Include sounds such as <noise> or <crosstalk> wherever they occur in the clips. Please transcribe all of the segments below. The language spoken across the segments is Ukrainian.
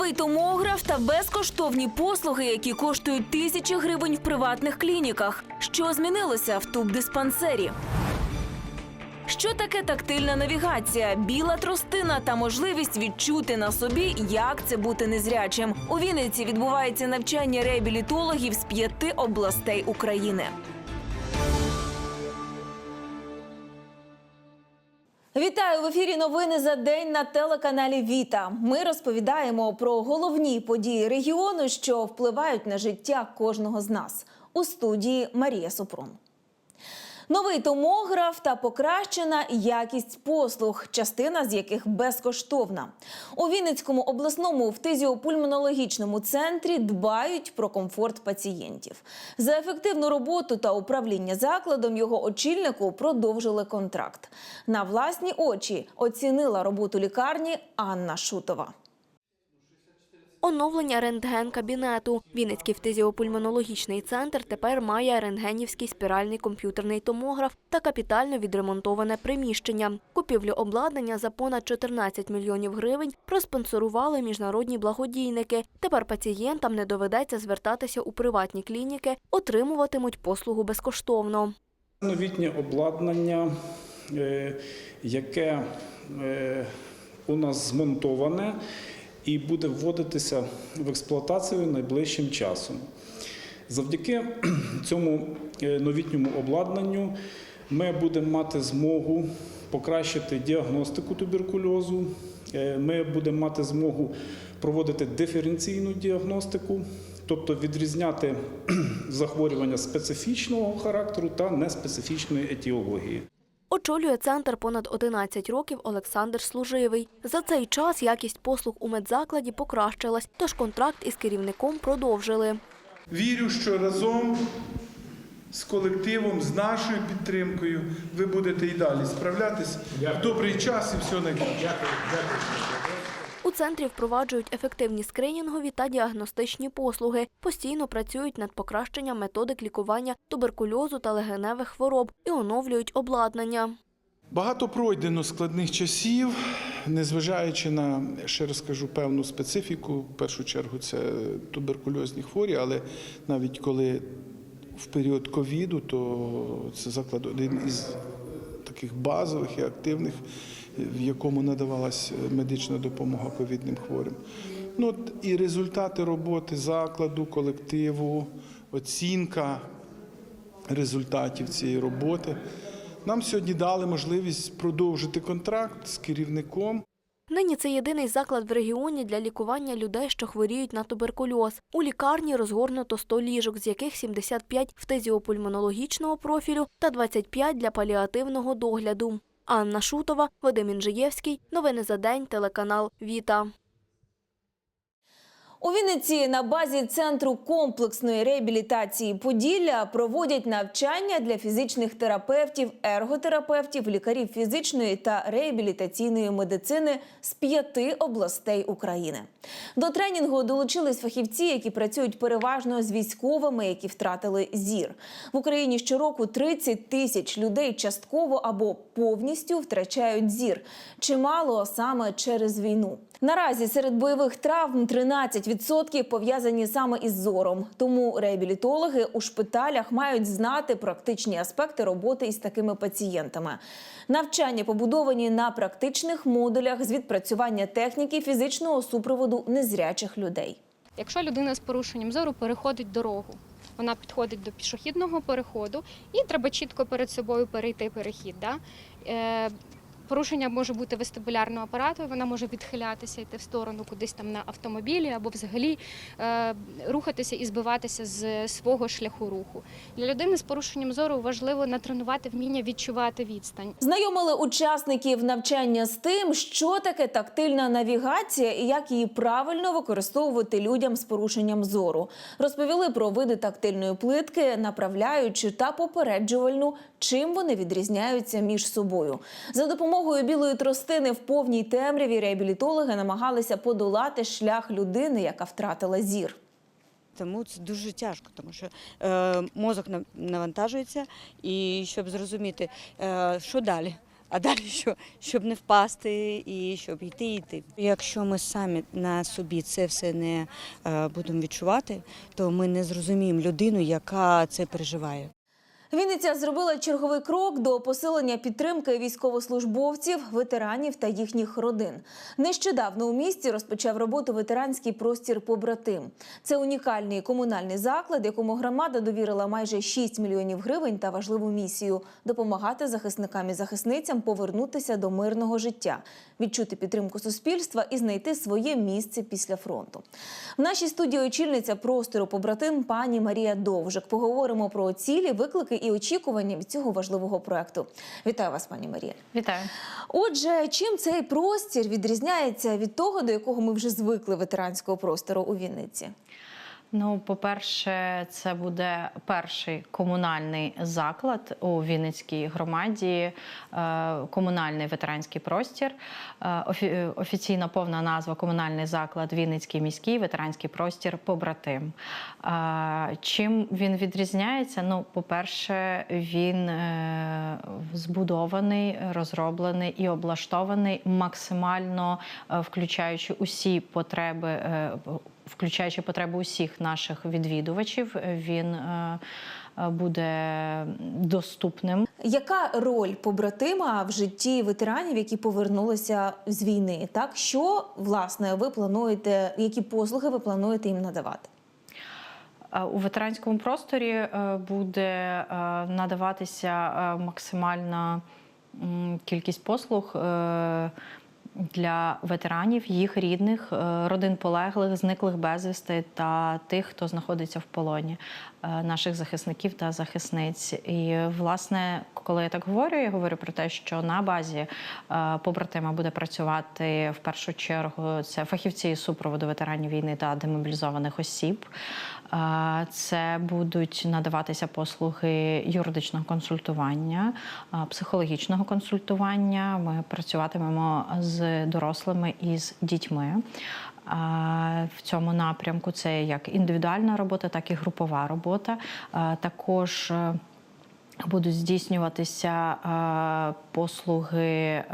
Новий томограф та безкоштовні послуги, які коштують тисячі гривень в приватних клініках. Що змінилося в тубдиспансері? Що таке тактильна навігація, біла тростина та можливість відчути на собі, як це бути незрячим? У Вінниці відбувається навчання реабілітологів з п'яти областей України. Вітаю в ефірі. Новини за день на телеканалі Віта. Ми розповідаємо про головні події регіону, що впливають на життя кожного з нас. У студії Марія Супрун. Новий томограф та покращена якість послуг, частина з яких безкоштовна. У Вінницькому обласному фтизіопульмонологічному центрі дбають про комфорт пацієнтів. За ефективну роботу та управління закладом його очільнику продовжили контракт. На власні очі оцінила роботу лікарні Анна Шутова. Оновлення рентген-кабінету. Вінницький фтизіопульмонологічний центр тепер має рентгенівський спіральний комп'ютерний томограф та капітально відремонтоване приміщення. Купівлю обладнання за понад 14 мільйонів гривень проспонсорували міжнародні благодійники. Тепер пацієнтам не доведеться звертатися у приватні клініки, отримуватимуть послугу безкоштовно. Новітнє обладнання, е, яке е, у нас змонтоване і буде вводитися в експлуатацію найближчим часом. Завдяки <clears throat> цьому е, новітньому обладнанню ми будемо мати змогу покращити діагностику туберкульозу. Е, Ми будемо мати змогу проводити диференційну діагностику, тобто відрізняти <clears throat> захворювання специфічного характеру та неспецифічної етіології. Очолює центр понад 11 років Олександр Служивий. За цей час якість послуг у медзакладі покращилась, тож контракт із керівником продовжили. Вірю, що разом з колективом, з нашою підтримкою, ви будете і далі справлятись в добрий час і все найкраще. У центрі впроваджують ефективні скринінгові та діагностичні послуги. Постійно працюють над покращенням методик лікування туберкульозу та легеневих хвороб і оновлюють обладнання. Багато пройдено складних часів, незважаючи на, ще раз скажу, певну специфіку. В першу чергу це туберкульозні хворі, але навіть коли в період ковіду, то це заклад один із таких базових і активних, в якому надавалась медична допомога ковідним хворим. Ну, от і результати роботи закладу, колективу, оцінка результатів цієї роботи. Нам сьогодні дали можливість продовжити контракт з керівником. Нині це єдиний заклад в регіоні для лікування людей, що хворіють на туберкульоз. У лікарні розгорнуто 100 ліжок, з яких 75 фтизіопульмонологічного профілю та 25 для паліативного догляду. Анна Шутова, Вадим Інжиєвський. Новини за день. Телеканал Віта. У Вінниці на базі центру комплексної реабілітації Поділля проводять навчання для фізичних терапевтів, ерготерапевтів, лікарів фізичної та реабілітаційної медицини з п'яти областей України. До тренінгу долучились фахівці, які працюють переважно з військовими, які втратили зір. В Україні щороку 30 тисяч людей частково або повністю втрачають зір. Чимало саме через війну. Наразі серед бойових травм 13% пов'язані саме із зором. Тому реабілітологи у шпиталях мають знати практичні аспекти роботи із такими пацієнтами. Навчання побудовані на практичних модулях з відпрацювання техніки фізичного супроводу незрячих людей. Якщо людина з порушенням зору переходить дорогу, вона підходить до пішохідного переходу і треба чітко перед собою перейти перехід. Да? Порушення може бути вестибулярного апарату, вона може відхилятися, йти в сторону кудись там на автомобілі або взагалі е, рухатися і збиватися з свого шляху руху. Для людини з порушенням зору важливо натренувати вміння відчувати відстань. Знайомили учасників навчання з тим, що таке тактильна навігація і як її правильно використовувати людям з порушенням зору. Розповіли про види тактильної плитки, направляючи та попереджувальну, чим вони відрізняються між собою. За допомогою білої тростини в повній темряві реабілітологи намагалися подолати шлях людини, яка втратила зір. Тому це дуже тяжко, тому що е, мозок на- навантажується, і щоб зрозуміти, е, що далі. А далі <laughs> що? Щоб не впасти і щоб йти йти. Якщо ми самі на собі це все не е, будемо відчувати, то ми не зрозуміємо людину, яка це переживає. Вінниця зробила черговий крок до посилення підтримки військовослужбовців, ветеранів та їхніх родин. Нещодавно у місті розпочав роботу ветеранський простір побратим. Це унікальний комунальний заклад, якому громада довірила майже 6 мільйонів гривень та важливу місію допомагати захисникам і захисницям повернутися до мирного життя, відчути підтримку суспільства і знайти своє місце після фронту. В нашій студії очільниця простору побратим пані Марія Довжик. Поговоримо про цілі, виклики і очікування від цього важливого проекту. Вітаю вас, пані Марія. Вітаю. Отже, чим цей простір відрізняється від того, до якого ми вже звикли ветеранського простору у Вінниці? Ну, по-перше, це буде перший комунальний заклад у Вінницькій громаді, е, комунальний ветеранський простір. Е, Офіційна повна назва комунальний заклад Вінницький міський ветеранський простір побратим. Е, Чим він відрізняється? Ну, по-перше, він е, збудований, розроблений і облаштований максимально е, включаючи усі потреби. Е, включаючи потреби усіх наших відвідувачів, він е, е, буде доступним. Яка роль побратима в житті ветеранів, які повернулися з війни? Так що власне ви плануєте, які послуги ви плануєте їм надавати? Е, У ветеранському просторі е, буде е, надаватися е, максимальна кількість послуг. Для ветеранів, їх рідних, е, родин полеглих, зниклих безвісти та тих, хто знаходиться в полоні е, наших захисників та захисниць. І власне, коли я так говорю, я говорю про те, що на базі е, побратима буде працювати в першу чергу це фахівці супроводу ветеранів війни та демобілізованих осіб. Це будуть надаватися послуги юридичного консультування, психологічного консультування. Ми працюватимемо з дорослими і з дітьми. В цьому напрямку це як індивідуальна робота, так і групова робота. Також е, Будуть здійснюватися е, послуги, е,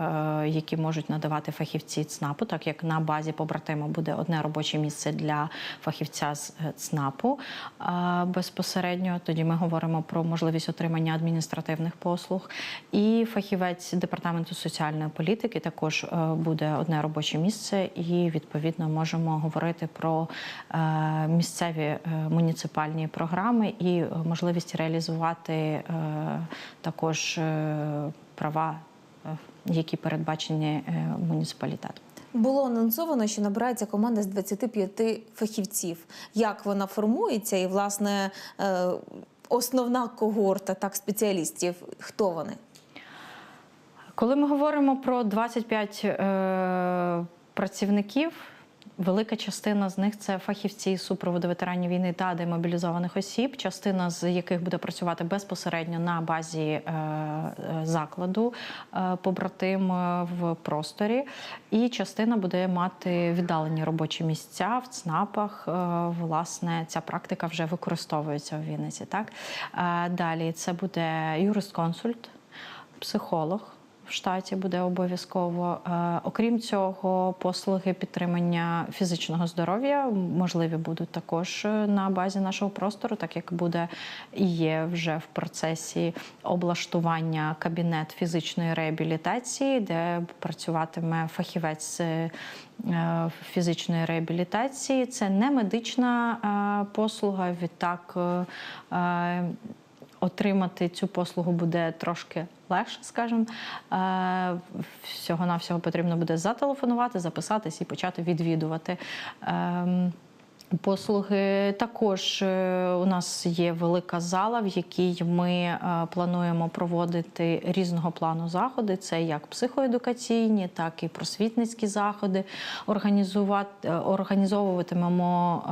які можуть надавати фахівці ЦНАПу, так як на базі побратима буде одне робоче місце для фахівця з е, ЦНАПу е, безпосередньо. Тоді ми говоримо про можливість отримання адміністративних послуг. І фахівець департаменту соціальної політики також е, буде одне робоче місце, і відповідно можемо говорити про е, місцеві е, муніципальні програми і можливість реалізувати е, також е, права, е, які передбачені е, муніципалітетом. Було анонсовано, що набирається команда з 25 фахівців. Як вона формується, і власне основна когорта так спеціалістів, хто вони? Коли ми говоримо про 25 е, працівників, велика частина з них це фахівці супроводу ветеранів війни та демобілізованих осіб, частина з яких буде працювати безпосередньо на базі е, е, закладу е, побратим в просторі, і частина буде мати віддалені робочі місця в ЦНАПах. Власне, ця практика вже використовується в Вінниці. Так далі це буде юрист-консульт психолог. В штаті буде обов'язково. Е, Окрім цього, послуги підтримання фізичного здоров'я можливі будуть також е, на базі нашого простору, так як буде і є вже в процесі облаштування кабінет фізичної реабілітації, де працюватиме фахівець е, фізичної реабілітації. Це не медична послуга. Відтак. Е, е, Отримати цю послугу буде трошки легше, скажімо. Всього навсього потрібно буде зателефонувати, записатись і почати відвідувати. Послуги також е, у нас є велика зала, в якій ми е, плануємо проводити різного плану заходи. Це як психоедукаційні, так і просвітницькі заходи. Організувати е, організовуватимемо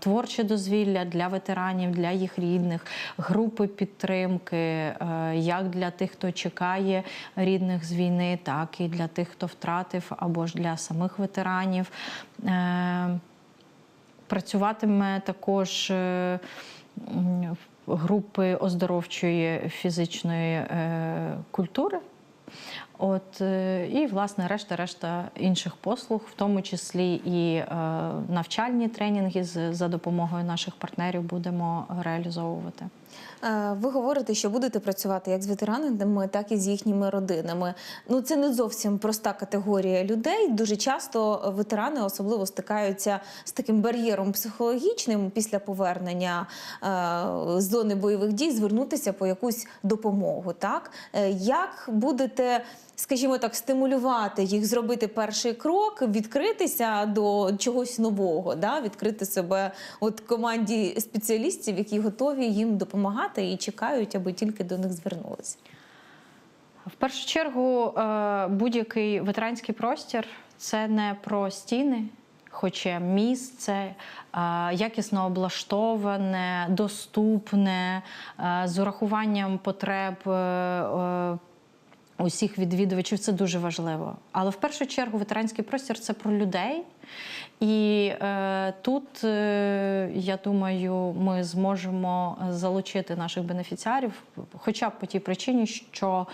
творче дозвілля для ветеранів, для їх рідних, групи підтримки, як для тих, хто чекає рідних з війни, так і для тих, хто втратив, або ж для самих ветеранів. Працюватиме також е, групи оздоровчої фізичної е, культури. От е, і власне решта решта інших послуг, в тому числі і навчальні тренінги за допомогою наших партнерів будемо реалізовувати. Е, Ви говорите, що будете працювати як з ветеранами, так і з їхніми родинами. Ну це не зовсім проста категорія людей. Дуже часто ветерани особливо стикаються з таким бар'єром психологічним після повернення е, з зони бойових дій, звернутися по якусь допомогу. Так Е, як будете, скажімо так, стимулювати їх зробити перший крок, відкритися до чогось нового, да? відкрити себе от команді спеціалістів, які готові їм допомагати і чекають, аби тільки до них звернулися. В першу чергу, е, будь-який ветеранський простір це не про стіни, хоча місце е, якісно облаштоване, доступне, е, з урахуванням потреб. Усіх відвідувачів це дуже важливо. Але в першу чергу ветеранський простір це про людей. І е, тут, е, я думаю, ми зможемо залучити наших бенефіціарів, хоча б по тій причині, що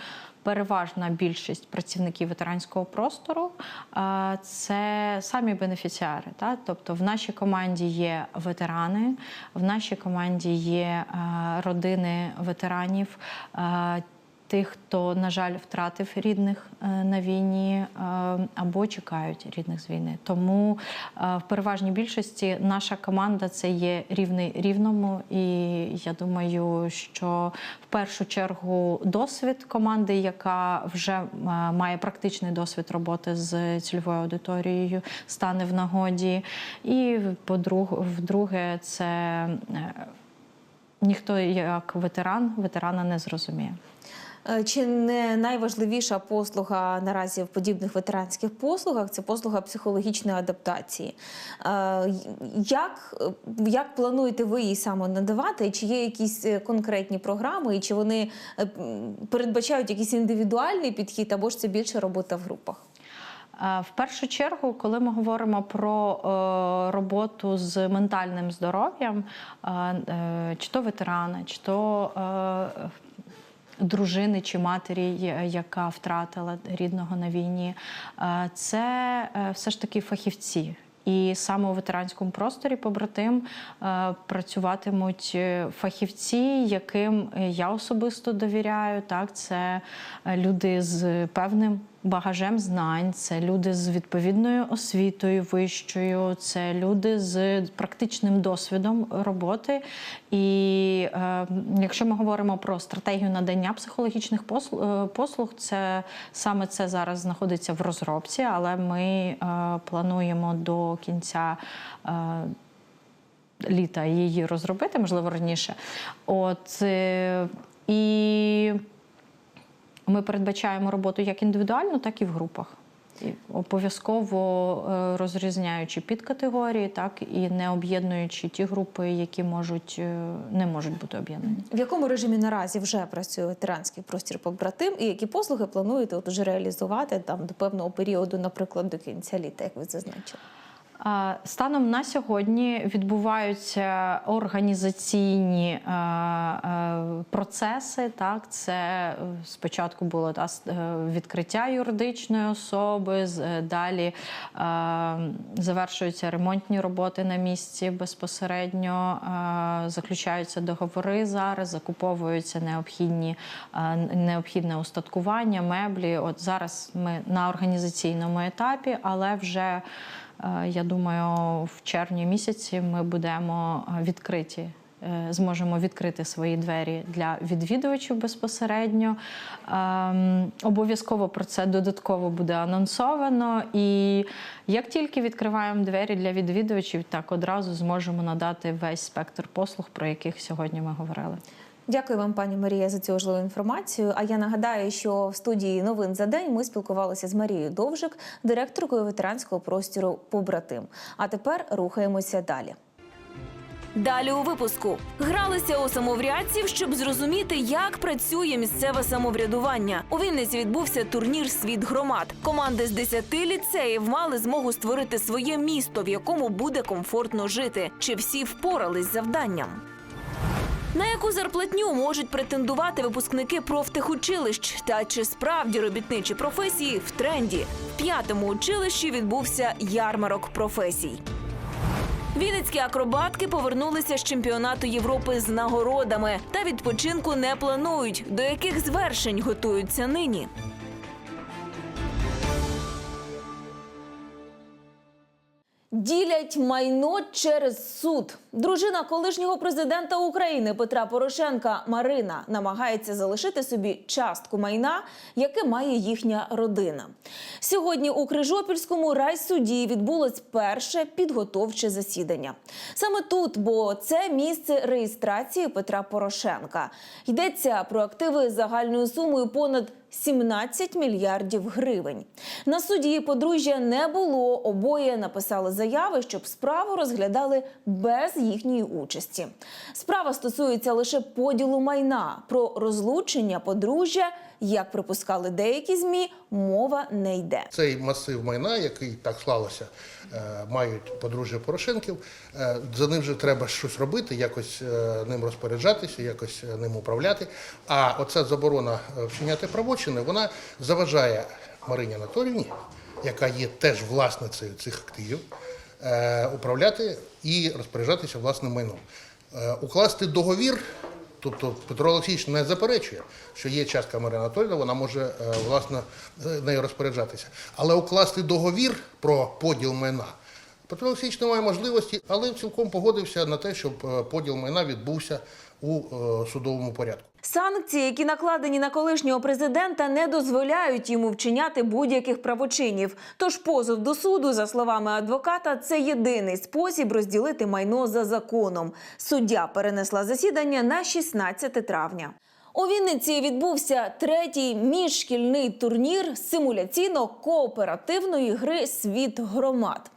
переважна більшість працівників ветеранського простору е, це самі бенефіціари. Та? Тобто в нашій команді є ветерани, в нашій команді є е, родини ветеранів. е, Тих, хто, на жаль, втратив рідних е, на війні е, або чекають рідних з війни. Тому е, в переважній більшості наша команда це є рівний рівному, і я думаю, що в першу чергу досвід команди, яка вже має практичний досвід роботи з цільовою аудиторією, стане в нагоді. І по-друге, це ніхто як ветеран ветерана не зрозуміє. Е, Чи не найважливіша послуга наразі в подібних ветеранських послугах це послуга психологічної адаптації? Е, Як, як плануєте ви її саме надавати? Чи є якісь е, конкретні програми, і чи вони передбачають якийсь індивідуальний підхід, або ж це більше робота в групах? В першу чергу, коли ми говоримо про роботу з ментальним здоров'ям, чи то ветерана, чи то дружини чи матері, яка втратила рідного на війні, е, це е, все ж таки фахівці. І саме у ветеранському просторі побратим е, працюватимуть фахівці, яким я особисто довіряю. Так, це люди з певним багажем знань, це люди з відповідною освітою вищою, це люди з практичним досвідом роботи. І е, якщо ми говоримо про стратегію надання психологічних послуг, послуг, це саме це зараз знаходиться в розробці, але ми е, плануємо до кінця. Е, Літа її розробити, можливо, раніше. От е, і ми передбачаємо роботу як індивідуально, так і в групах. Обов'язково е, розрізняючи підкатегорії, так і не об'єднуючи ті групи, які можуть е, не можуть бути об'єднані. В якому режимі наразі вже працює ветеранський простір побратим, і які послуги плануєте от уже реалізувати там до певного періоду, наприклад, до кінця літа, як ви зазначили? Станом на сьогодні відбуваються організаційні е, е, процеси. Так, це е, спочатку було відкриття юридичної особи, далі завершуються ремонтні роботи на місці безпосередньо, заключаються договори зараз, закуповуються необхідні необхідне устаткування, меблі. От зараз ми на організаційному етапі, але вже Я думаю, в червні місяці ми будемо е, відкриті. е, Зможемо відкрити свої двері для відвідувачів безпосередньо. Ем, Обов'язково про це додатково буде анонсовано. І як тільки відкриваємо двері для відвідувачів, так одразу зможемо надати весь спектр послуг, про яких сьогодні ми говорили. Дякую вам, пані Марія, за цю важливу інформацію. А я нагадаю, що в студії новин за день ми спілкувалися з Марією Довжик, директоркою ветеранського простору Побратим. А тепер рухаємося далі. Далі у випуску гралися у самоврядців, щоб зрозуміти, як працює місцеве самоврядування. У Вінниці відбувся турнір Світ громад. Команди з 10 ліцеїв мали змогу створити своє місто, в якому буде комфортно жити. Чи всі впорались з завданням? На яку зарплатню можуть претендувати випускники профтехучилищ? Та чи справді робітничі професії в тренді? В п'ятому училищі відбувся ярмарок професій. Вінницькі акробатки повернулися з чемпіонату Європи з нагородами та відпочинку не планують. До яких звершень готуються нині? Ділять майно через суд. Дружина колишнього президента України Петра Порошенка Марина намагається залишити собі частку майна, яке має їхня родина. Сьогодні у Крижопільському райсуді відбулось перше підготовче засідання. Саме тут, бо це місце реєстрації Петра Порошенка. Йдеться про активи загальною сумою понад 17 мільярдів гривень. На суді подружжя не було. Обоє написали заяви, щоб справу розглядали без їхньої участі. Справа стосується лише поділу майна. Про розлучення подружжя, як припускали деякі змі, мова не йде. Цей масив майна, який так склалося, е, мають подружжя Порошенків. е, За ним же треба щось робити, якось е, ним розпоряджатися, якось ним управляти. А оця заборона вчиняти правочини, вона заважає Марині Анатоліївні, яка є теж власницею цих активів, управляти і розпоряджатися власним майном. Укласти договір Тобто Петро Олексійович не заперечує, що є частка Марина Анатольовна, вона може е, власне нею розпоряджатися. Але укласти договір про поділ майна Петро Олексійович не має можливості, але цілком погодився на те, щоб е, поділ майна відбувся у е, судовому порядку. Санкції, які накладені на колишнього президента, не дозволяють йому вчиняти будь-яких правочинів. Тож позов до суду, за словами адвоката, це єдиний спосіб розділити майно за законом. Суддя перенесла засідання на 16 травня. У Вінниці відбувся третій міжшкільний турнір симуляційно-кооперативної гри Світ громад.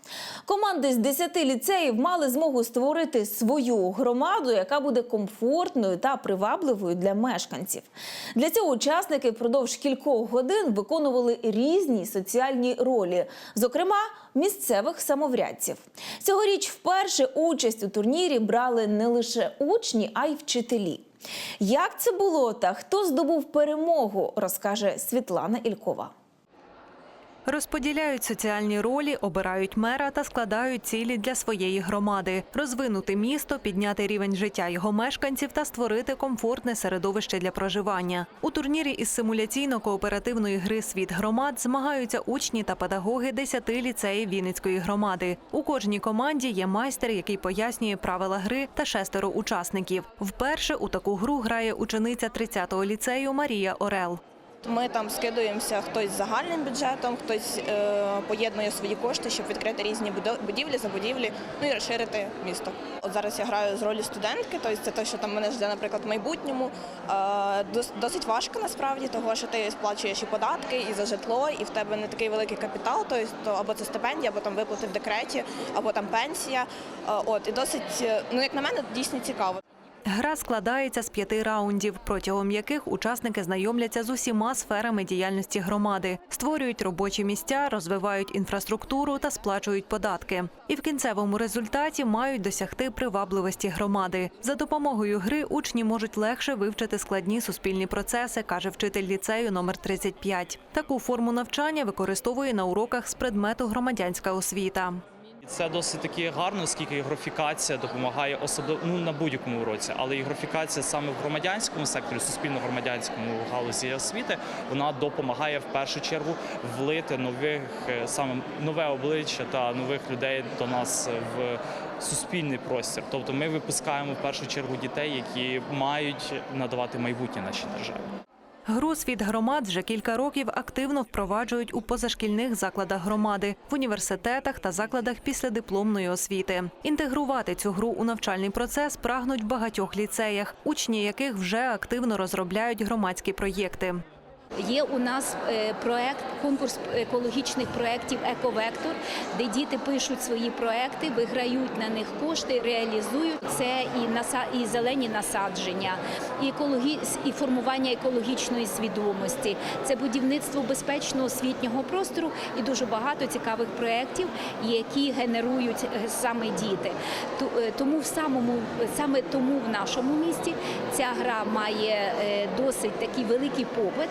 Команди з 10 ліцеїв мали змогу створити свою громаду, яка буде комфортною та привабливою для мешканців. Для цього учасники впродовж кількох годин виконували різні соціальні ролі, зокрема місцевих самоврядців. Цьогоріч вперше участь у турнірі брали не лише учні, а й вчителі. Як це було та хто здобув перемогу, розкаже Світлана Ількова. Розподіляють соціальні ролі, обирають мера та складають цілі для своєї громади, розвинути місто, підняти рівень життя його мешканців та створити комфортне середовище для проживання. У турнірі із симуляційно-кооперативної гри Світ громад змагаються учні та педагоги 10 ліцеїв Вінницької громади. У кожній команді є майстер, який пояснює правила гри та шестеро учасників. Вперше у таку гру грає учениця 30-го ліцею Марія Орел. Ми там скидуємося хтось з загальним бюджетом, хтось е, поєднує свої кошти, щоб відкрити різні будівлі, забудівлі, ну і розширити місто. От зараз я граю з ролі студентки, тобто це те, що там мене жде, наприклад, в майбутньому. Е, досить важко насправді, того що ти сплачуєш і податки, і за житло, і в тебе не такий великий капітал, тобто або це стипендія, або там виплати в декреті, або там пенсія. Е, от і досить, е, ну як на мене, дійсно цікаво. Гра складається з п'яти раундів, протягом яких учасники знайомляться з усіма сферами діяльності громади, створюють робочі місця, розвивають інфраструктуру та сплачують податки. І в кінцевому результаті мають досягти привабливості громади. За допомогою гри учні можуть легше вивчити складні суспільні процеси, каже вчитель ліцею номер 35. Таку форму навчання використовує на уроках з предмету громадянська освіта. Це досить таки гарно, оскільки ігрофікація допомагає особливо ну, на будь-якому уроці, але ігрофікація саме в громадянському секторі, суспільно-громадянському галузі освіти, вона допомагає в першу чергу влити нових е, саме нове обличчя та нових людей до нас в суспільний простір. Тобто ми випускаємо в першу чергу дітей, які мають надавати майбутнє нашій державі. Гру світ громад вже кілька років активно впроваджують у позашкільних закладах громади, в університетах та закладах післядипломної освіти. Інтегрувати цю гру у навчальний процес прагнуть в багатьох ліцеях, учні яких вже активно розробляють громадські проєкти. Є у нас е, проект, конкурс екологічних проєктів Ековектор, де діти пишуть свої проекти, виграють на них кошти, реалізують це і наса- і зелені насадження, і екологі... і формування екологічної свідомості, це будівництво безпечного освітнього простору і дуже багато цікавих проєктів, які генерують е, саме діти. Е, Тому в самому саме тому в нашому місті ця гра має досить такий великий попит.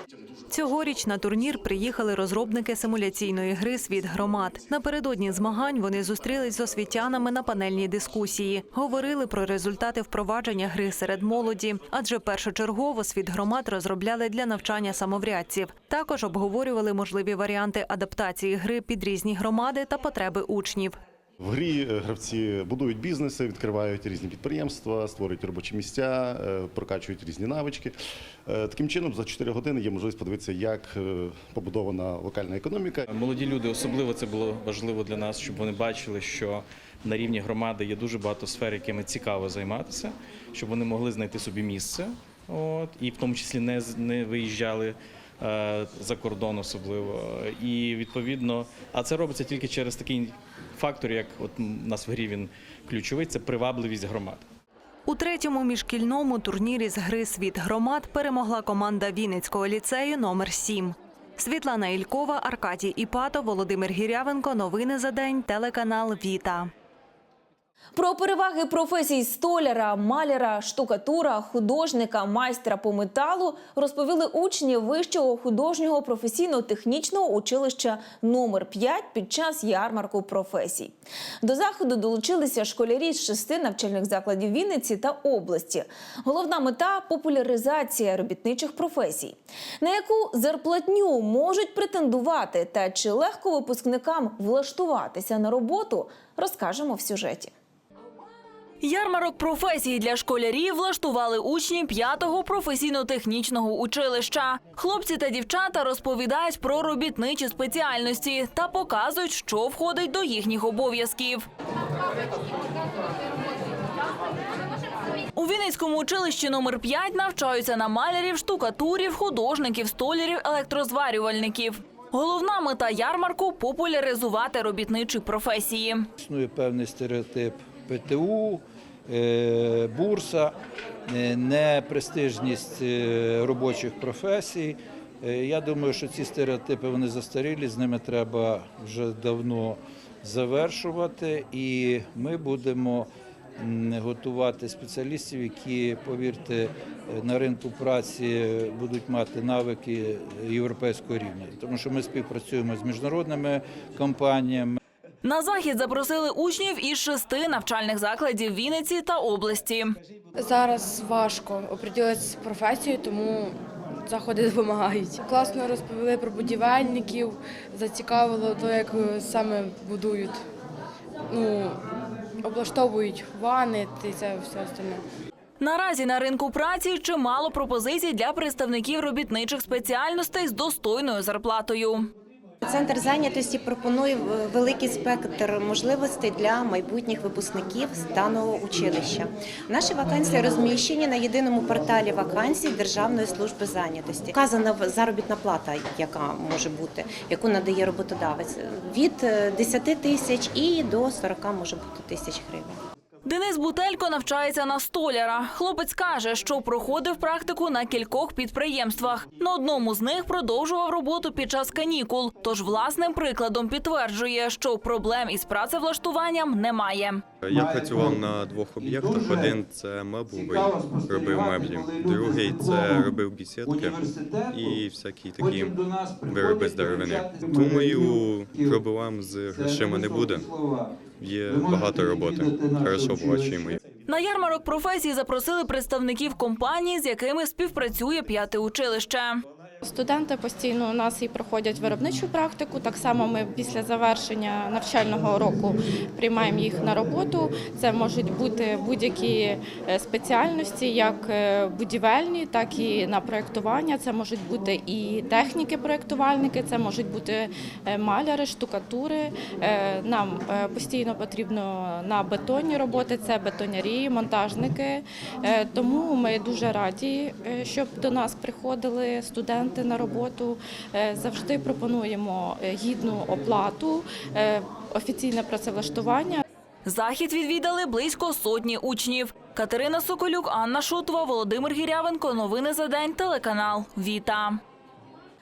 Цьогоріч на турнір приїхали розробники симуляційної гри Світ громад. Напередодні змагань вони зустрілись з освітянами на панельній дискусії. Говорили про результати впровадження гри серед молоді, адже першочергово світ громад розробляли для навчання самоврядців. Також обговорювали можливі варіанти адаптації гри під різні громади та потреби учнів. В грі е, гравці будують бізнеси, відкривають різні підприємства, створюють робочі місця, е, прокачують різні навички. Е, Таким чином, за 4 години є можливість подивитися, як побудована локальна економіка. Молоді люди, особливо це було важливо для нас, щоб вони бачили, що на рівні громади є дуже багато сфер, якими цікаво займатися, щоб вони могли знайти собі місце, от, і в тому числі не, не виїжджали за кордон особливо. І відповідно, а це робиться тільки через такий фактор, як от у нас в грі він ключовий, це привабливість громад. У третьому міжшкільному турнірі з гри Світ громад перемогла команда Вінницького ліцею номер 7 Світлана Ількова, Аркадій Іпато, Володимир Гірявенко. Новини за день. Телеканал Віта. Про переваги професій столяра, маляра, штукатура, художника, майстра по металу розповіли учні Вищого художнього професійно-технічного училища номер 5 під час ярмарку професій. До заходу долучилися школярі з шести навчальних закладів Вінниці та області. Головна мета популяризація робітничих професій. На яку зарплатню можуть претендувати та чи легко випускникам влаштуватися на роботу, розкажемо в сюжеті. Ярмарок професій для школярів влаштували учні 5-го професійно-технічного училища. Хлопці та дівчата розповідають про робітничі спеціальності та показують, що входить до їхніх обов'язків. У Вінницькому училищі номер 5 навчаються на малярів, штукатурів, художників, столярів, електрозварювальників. Головна мета ярмарку популяризувати робітничі професії. Існує певний стереотип ПТУ, е, бурса, е, непрестижність е, робочих професій. Я думаю, що ці стереотипи вони застарілі, з ними треба вже давно завершувати, і ми будемо готувати спеціалістів, які, повірте, на ринку праці будуть мати навики європейського рівня, тому що ми співпрацюємо з міжнародними компаніями. На захід запросили учнів із шести навчальних закладів Вінниці та області. Зараз важко оприділитися з професією, тому заходи допомагають. Класно розповіли про будівельників, зацікавило те, як саме будують, ну, облаштовують вани і це все остальне. Наразі на ринку праці чимало пропозицій для представників робітничих спеціальностей з достойною зарплатою. Центр зайнятості пропонує великий спектр можливостей для майбутніх випускників даного училища. Наші вакансії розміщені на єдиному порталі вакансій Державної служби зайнятості. Вказана заробітна плата, яка може бути, яку надає роботодавець, від е, 10 тисяч і до 40 може бути тисяч гривень. Денис Бутелько навчається на столяра. Хлопець каже, що проходив практику на кількох підприємствах. На одному з них продовжував роботу під час канікул. Тож власним прикладом підтверджує, що проблем із працевлаштуванням немає. Я працював на двох об'єктах. Один це мебловий, робив меблі. Другий це робив бісідки і всякі такі вироби з деревини. Думаю, проблем з грошима не буде. Є багато роботи. Хорошо оплачуємо. На ярмарок професій запросили представників компаній, з якими співпрацює п'яте училище. Студенти постійно у нас і проходять виробничу практику. Так само ми після завершення навчального року приймаємо їх на роботу. Це можуть бути будь-які е, спеціальності, як е, будівельні, так і на проєктування. Це можуть бути і техніки-проєктувальники, це можуть бути е, маляри, штукатури. Нам постійно потрібно на бетонні роботи, це бетонярі, монтажники. Тому ми дуже раді, щоб до нас приходили студенти. Документи на роботу. Е, Завжди пропонуємо е, гідну оплату, е, офіційне працевлаштування. Захід відвідали близько сотні учнів. Катерина Соколюк, Анна Шутова, Володимир Гірявенко. Новини за день. Телеканал Віта.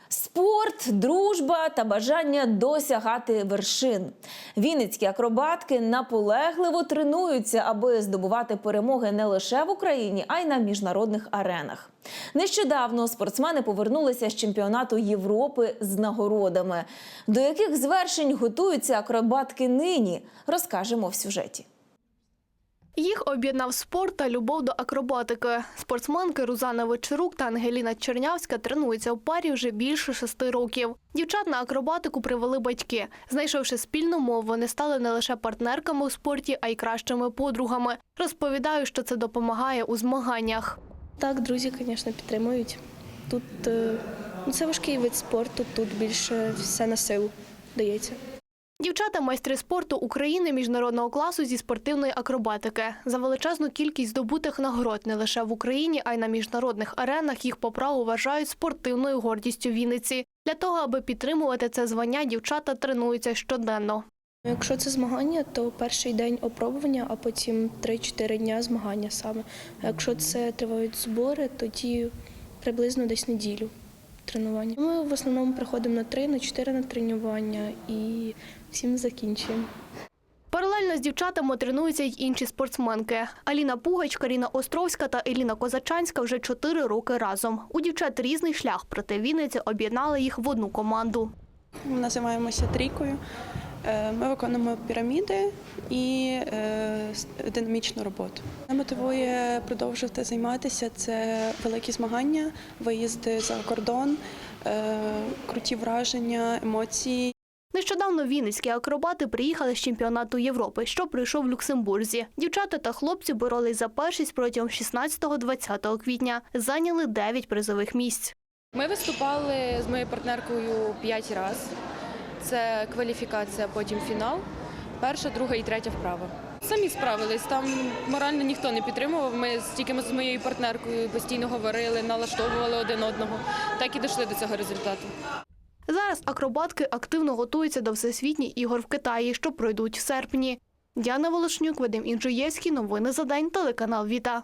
Спорт, дружба та бажання досягати вершин. Вінницькі акробатки наполегливо тренуються, аби здобувати перемоги не лише в Україні, а й на міжнародних аренах. Нещодавно спортсмени повернулися з чемпіонату Європи з нагородами. До яких звершень готуються акробатки нині, розкажемо в сюжеті. Їх об'єднав спорт та любов до акробатики. Спортсменки Рузана Вечерук та Ангеліна Чернявська тренуються у парі вже більше шести років. Дівчат на акробатику привели батьки. Знайшовши спільну мову, вони стали не лише партнерками у спорті, а й кращими подругами. Розповідаю, що це допомагає у змаганнях. Так, друзі, звісно, підтримують. Тут е, ну, це важкий вид спорту, тут більше все на силу дається. Дівчата майстри спорту України міжнародного класу зі спортивної акробатики. За величезну кількість здобутих нагород не лише в Україні, а й на міжнародних аренах їх по праву вважають спортивною гордістю Вінниці. Для того, аби підтримувати це звання, дівчата тренуються щоденно. Якщо це змагання, то перший день опробування, а потім 3-4 дня змагання саме. А якщо це тривають збори, тоді приблизно десь неділю тренування. Ми в основному приходимо на три, на чотири на тренування і всім закінчуємо. Паралельно з дівчатами тренуються й інші спортсменки. Аліна Пугач, Каріна Островська та Еліна Козачанська вже чотири роки разом. У дівчат різний шлях, проте Вінниця об'єднала їх в одну команду. Ми називаємося трійкою. Е, Ми виконуємо піраміди і е, динамічну роботу. Мене мотивує продовжувати займатися. Це великі змагання, виїзди за кордон, е, круті враження, емоції. Нещодавно вінницькі акробати приїхали з чемпіонату Європи, що пройшов в Люксембурзі. Дівчата та хлопці боролись за першість протягом 16-20 квітня. Зайняли 9 призових місць. Ми виступали з моєю партнеркою п'ять разів. Це кваліфікація, потім фінал. Перша, друга і третя вправа. Самі справились. Там морально ніхто не підтримував. Ми тільки ми з моєю партнеркою постійно говорили, налаштовували один одного. Так і дійшли до цього результату. Зараз акробатки активно готуються до всесвітніх ігор в Китаї, що пройдуть в серпні. Діана Волошнюк, Вадим Інжиєвський. Новини за день. Телеканал Віта.